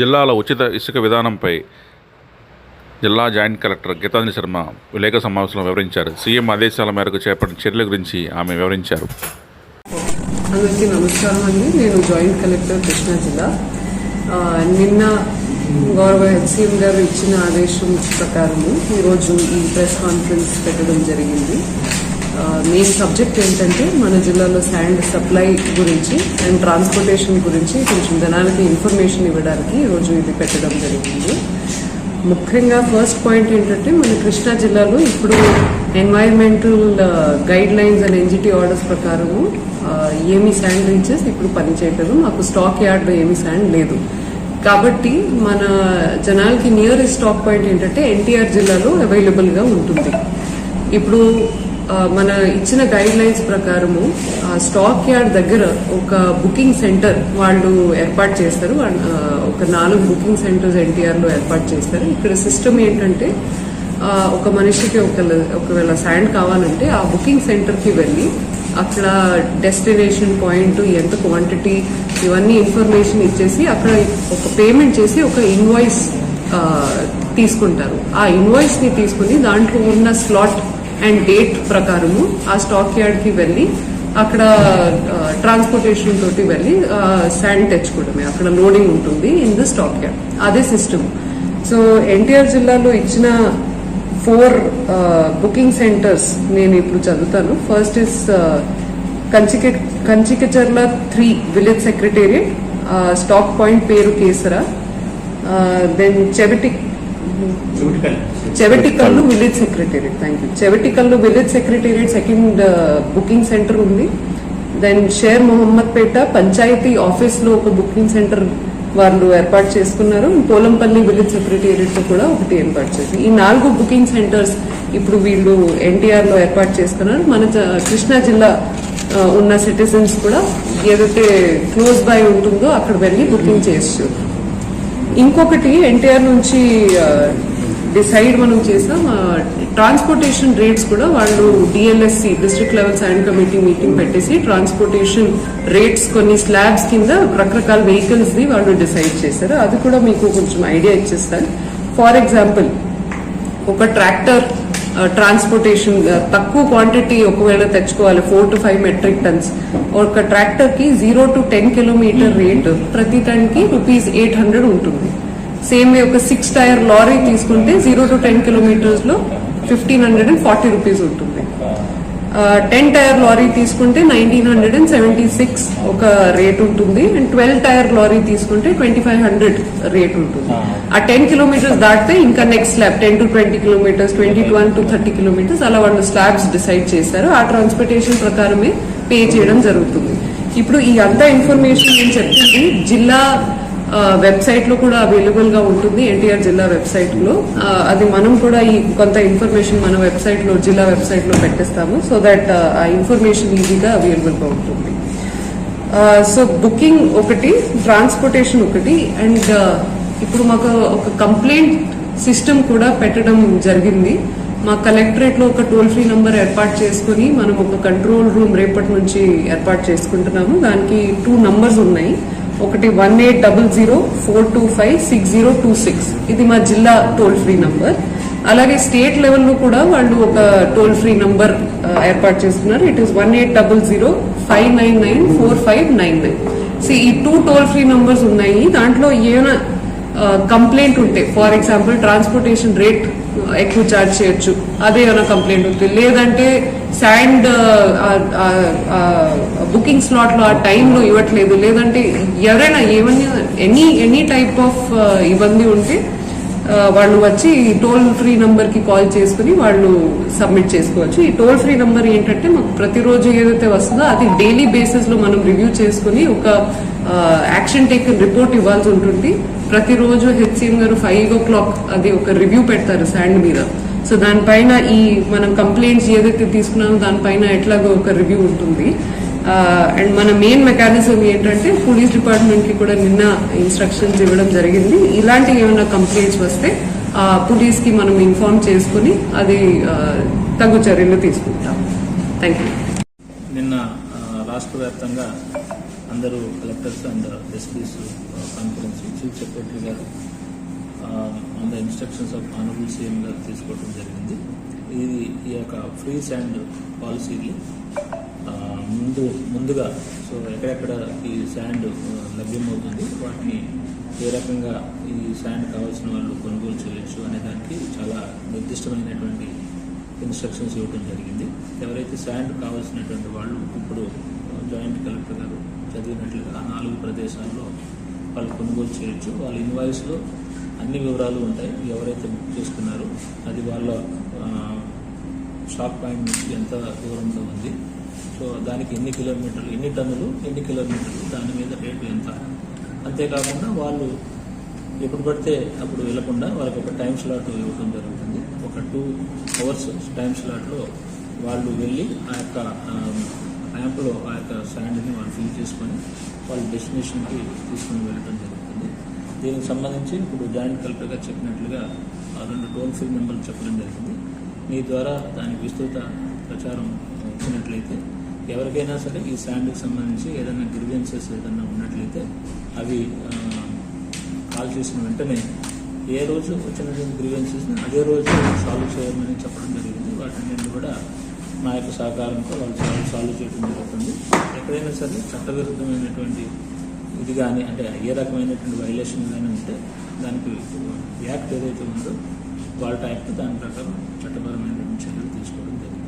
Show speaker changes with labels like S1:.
S1: జిల్లాలో ఉచిత ఇసుక విధానంపై జిల్లా జాయింట్ కలెక్టర్ గీతాంజలి శర్మ విలేక సమావేశంలో వివరించారు. సీఎం ఆదేశాల మేరకు చేపట్టిన చర్యల గురించి ఆమె వివరించారు.
S2: అందరికీ నమస్కారం అండి. నేను జాయింట్ కలెక్టర్ కృష్ణా జిల్లా. నిన్న గౌరవ హెచ్సిఎం గారు ఇచ్చిన ఆదేశం ప్రకారము ఈరోజు ఈ ప్రెస్ కాన్ఫరెన్స్ పెట్టడం జరిగింది. మెయిన్ సబ్జెక్ట్ ఏంటంటే మన జిల్లాలో శాండ్ సప్లై గురించి అండ్ ట్రాన్స్పోర్టేషన్ గురించి కొంచెం జనాలకి ఇన్ఫర్మేషన్ ఇవ్వడానికి ఈరోజు ఇది పెట్టడం జరిగింది. ముఖ్యంగా ఫస్ట్ పాయింట్ ఏంటంటే మన కృష్ణా జిల్లాలో ఇప్పుడు environmental guidelines and NGT orders ప్రకారము ఏమి శాండ్ రీచెస్ ఇప్పుడు పనిచేయట్లేదు. మాకు స్టాక్ యార్డ్లో ఏమి శాండ్ లేదు. కాబట్టి మన జనాలకి నియరెస్ట్ స్టాక్ పాయింట్ ఏంటంటే ఎన్టీఆర్ జిల్లాలో అవైలబుల్గా ఉంటుంది. ఇప్పుడు మన ఇచ్చిన గైడ్ లైన్స్ ప్రకారము స్టాక్ యార్డ్ దగ్గర ఒక బుకింగ్ సెంటర్ వాళ్ళు ఏర్పాటు చేస్తారు. ఒక నాలుగు బుకింగ్ సెంటర్స్ ఎన్టీఆర్లో ఏర్పాటు చేస్తారు. ఇక్కడ సిస్టమ్ ఏంటంటే ఒక మనిషికి ఒక ఒకవేళ శాండ్ కావాలంటే ఆ బుకింగ్ సెంటర్కి వెళ్ళి అక్కడ డెస్టినేషన్ పాయింట్ ఎంత క్వాంటిటీ ఇవన్నీ ఇన్ఫర్మేషన్ ఇచ్చేసి అక్కడ ఒక పేమెంట్ చేసి ఒక ఇన్వాయిస్ తీసుకుంటారు. ఆ ఇన్వాయిస్ని తీసుకుని దాంట్లో ఉన్న స్లాట్ అండ్ డేట్ ప్రకారము ఆ స్టాక్ యార్డ్కి వెళ్ళి అక్కడ ట్రాన్స్పోర్టేషన్ తోటి వెళ్ళి శాండ్ తెచ్చుకోవడమే. అక్కడ లోడింగ్ ఉంటుంది ఇన్ ద స్టాక్ యార్డ్ అదే సిస్టమ్ సో ఎన్టీఆర్ జిల్లాలో ఇచ్చిన ఫోర్ బుకింగ్ సెంటర్స్ నేను ఇప్పుడు చదువుతాను. First is Kanchika Kanchikacherla three village secretariat stock point పేరు Kesara then చెబిటిక్ Chevitikallu. Village secretariat thank you Chevitikallu village secretariat second booking centre ఉంది. Then Sher Mohammad Peta panchayat ఆఫీస్లో ఒక బుకింగ్ సెంటర్ వాళ్ళు ఏర్పాటు చేసుకున్నారు. పోలంపల్లి విలేజ్ సెక్రటేరియట్లో కూడా ఒకటి ఏర్పాటు చేసింది ఈ నాలుగు బుకింగ్ సెంటర్స్ ఇప్పుడు వీళ్ళు ఎన్టీఆర్లో ఏర్పాటు చేసుకున్నారు. మన కృష్ణా జిల్లా ఆ, ఉన్న సిటిజన్స్ కూడా ఏదైతే క్లోజ్ బై ఉంటుందో అక్కడ వెళ్ళి బుకింగ్ చేయొచ్చు ఇంకొకటి ఎన్టీఆర్ నుంచి డిసైడ్ మనం చేసాం. ట్రాన్స్పోర్టేషన్ రేట్స్ కూడా వాళ్ళు DLSC district level sand committee meeting పెట్టేసి ట్రాన్స్పోర్టేషన్ రేట్స్ కొన్ని స్లాబ్స్ కింద రకరకాల వెహికల్స్ ది వాళ్ళు డిసైడ్ చేశారు. అది కూడా మీకు కొంచెం ఐడియా ఇచ్చేస్తాను. ఫర్ ఎగ్జాంపుల్ ఒక ట్రాక్టర్ ట్రాన్స్పోర్టేషన్ తక్కువ క్వాంటిటీ ఒకవేళ తెచ్చుకోవాలి four to five metric tons ఒక ట్రాక్టర్కి zero to ten kilometre rate ప్రతి టన్కి రూపీస్ ఎయిట్ హండ్రెడ్ ఉంటుంది సేమ్ ఒక సిక్స్ టైర్ లారీ తీసుకుంటే zero to ten కిలోమీటర్స్లో fifteen hundred and forty rupees ఉంటుంది. టెన్ టైర్ లారీ తీసుకుంటే nineteen hundred and seventy six ఒక రేట్ ఉంటుంది అండ్ ట్వెల్వ్ టైర్ లారీ తీసుకుంటే ట్వంటీ ఫైవ్ హండ్రెడ్ రేట్ ఉంటుంది. ఆ. టెన్ కిలోమీటర్స్ దాటితే ఇంకా next slab ten to twenty kilometres twenty one to thirty kilometres అలా వాళ్ళు స్లాబ్స్ డిసైడ్ చేశారు. ఆ ట్రాన్స్పోర్టేషన్ ప్రకారమే పే చేయడం జరుగుతుంది. ఇప్పుడు ఈ అంతా ఇన్ఫర్మేషన్ నేను చెప్తుంది జిల్లా వెబ్సైట్లో కూడా అవైలబుల్గా ఉంటుంది ఎన్టీఆర్ జిల్లా వెబ్సైట్లో అది మనం కూడా ఈ కొంత ఇన్ఫర్మేషన్ మన వెబ్సైట్లో జిల్లా వెబ్సైట్లో పెట్టేస్తాము సో దట్ ఆ ఇన్ఫర్మేషన్ ఈజీగా అవైలబుల్గా ఉంటుంది సో బుకింగ్ ఒకటి ట్రాన్స్పోర్టేషన్ ఒకటి అండ్ ఇప్పుడు మాకు ఒక కంప్లైంట్ సిస్టమ్ కూడా పెట్టడం జరిగింది. మా కలెక్టరేట్లో ఒక టోల్ ఫ్రీ నంబర్ ఏర్పాటు చేసుకుని మనం ఒక కంట్రోల్ రూమ్ రేపటి నుంచి ఏర్పాటు చేసుకుంటున్నాము. దానికి టూ నంబర్స్ ఉన్నాయి. ఒకటి one eight double zero four two five six zero two six. ఇది మా జిల్లా టోల్ ఫ్రీ నంబర్. అలాగే స్టేట్ లెవెల్లో కూడా వాళ్ళు ఒక టోల్ ఫ్రీ నంబర్ ఏర్పాటు చేస్తున్నారు. It is one eight double zero five nine nine four five nine nine so ఈ టూ టోల్ ఫ్రీ నంబర్స్ ఉన్నాయి. దాంట్లో ఏమైనా కంప్లైంట్ ఉంటే ఫర్ ఎగ్జాంపుల్ ట్రాన్స్పోర్టేషన్ రేట్ ఎక్కువ చార్జ్ చేయొచ్చు. అదే ఏమైనా కంప్లైంట్ ఉంటుంది లేదంటే శాండ్ బుకింగ్ స్లాట్లో ఆ టైంలో ఇవ్వట్లేదు. లేదంటే ఎవరైనా ఏమని ఎనీ ఎనీ టైప్ ఆఫ్ ఇబ్బంది ఉంటే వాళ్ళు వచ్చి ఈ టోల్ ఫ్రీ నెంబర్కి కాల్ చేసుకుని వాళ్ళు సబ్మిట్ చేసుకోవచ్చు. ఈ టోల్ ఫ్రీ నెంబర్ ఏంటంటే మాకు ప్రతిరోజు ఏదైతే వస్తుందో అది డైలీ బేసిస్లో మనం రివ్యూ చేసుకుని ఒక యాక్షన్ టేకన్ రిపోర్ట్ ఇవ్వాల్సి ఉంటుంది. ప్రతిరోజు హెచ్సిఎం గారు ఫైవ్ ఓ క్లాక్ అది ఒక రివ్యూ పెడతారు శాండ్ మీద. సో దానిపైన ఈ మనం కంప్లైంట్స్ ఏదైతే తీసుకున్నామో దానిపైన ఎట్లాగో ఒక రివ్యూ ఉంటుంది. అండ్ మన మెయిన్ మెకానిజం ఏంటంటే పోలీస్ డిపార్ట్మెంట్కి కూడా నిన్న ఇన్స్ట్రక్షన్స్ ఇవ్వడం జరిగింది. ఇలాంటి ఏమైనా కంప్లైంట్స్ వస్తే పోలీస్కి మనం ఇన్ఫార్మ్ చేసుకుని అది తగు చర్యలు తీసుకుంటాం. థ్యాంక్ యూ
S3: నిన్న రాష్ట్ర వ్యాప్తంగా అందరూ collectors and SPs conference chief secretary గారు on the instructions of honourable CM గారు తీసుకోవడం జరిగింది. ఇది ఈ యొక్క ఫ్రీ శాండ్ పాలసీని ముందు ముందుగా సో ఎక్కడెక్కడ ఈ శాండ్ లభ్యమవుతుంది వాటిని ఏ రకంగా ఈ శాండ్ కావాల్సిన వాళ్ళు కొనుగోలు చేయొచ్చు అనే దానికి చాలా నిర్దిష్టమైనటువంటి ఇన్స్ట్రక్షన్స్ ఇవ్వడం జరిగింది. ఎవరైతే శాండ్ కావాల్సినటువంటి వాళ్ళు ఇప్పుడు జాయింట్ కలెక్టర్ గారు చదివినట్లుగా ఆ నాలుగు ప్రదేశాల్లో వాళ్ళు కొనుగోలు చేయొచ్చు. వాళ్ళ ఇన్వాయిస్లో అన్ని వివరాలు ఉంటాయి. ఎవరైతే బుక్ చేసుకున్నారో అది వాళ్ళ షాప్ పాయింట్ నుంచి ఎంత దూరంలో ఉంది సో దానికి ఎన్ని కిలోమీటర్లు ఎన్ని టన్నులు ఎన్ని కిలోమీటర్లు దాని మీద రేటు ఎంత? అంతేకాకుండా వాళ్ళు ఎప్పుడు పడితే అప్పుడు వెళ్ళకుండా వాళ్ళకి ఒక టైం స్లాట్ ఇవ్వడం జరుగుతుంది. ఒక టూ అవర్స్ టైం స్లాట్లో వాళ్ళు వెళ్ళి ఆ యొక్క యాంప్లో ఆ యొక్క శాండ్ని వాళ్ళు ఫిల్ చేసుకొని వాళ్ళ డెస్టినేషన్కి తీసుకుని వెళ్ళడం జరుగుతుంది. దీనికి సంబంధించి ఇప్పుడు జాయింట్ కలెక్టర్గా చెప్పినట్లుగా ఆ రెండు టోల్ ఫ్రీ నెంబర్లు చెప్పడం జరిగింది. మీ ద్వారా దానికి విస్తృత ప్రచారం ఇచ్చినట్లయితే ఎవరికైనా సరే ఈ శాండ్కి సంబంధించి ఏదైనా గ్రివెన్సెస్ ఏదైనా ఉన్నట్లయితే అవి కాల్ చేసిన వెంటనే ఏ రోజు వచ్చినటువంటి గ్రీవెన్సెస్ని అదే రోజు సాల్వ్ చేయమని చెప్పడం జరిగింది. వాటిని కూడా నా యొక్క సహకారంతో వాళ్ళు సాల్వ్ సాల్వ్ చేయడం జరుగుతుంది. ఎక్కడైనా సరే చట్టవిరుద్ధమైనటువంటి ఇది కానీ అంటే ఏ రకమైనటువంటి వైలేషన్ కానీ ఉంటే దానికి యాక్ట్ ఏదైతే ఉందో వాళ్ళ యాక్ట్ దాని ప్రకారం చట్టపరమైనటువంటి చర్యలు తీసుకోవడం జరిగింది.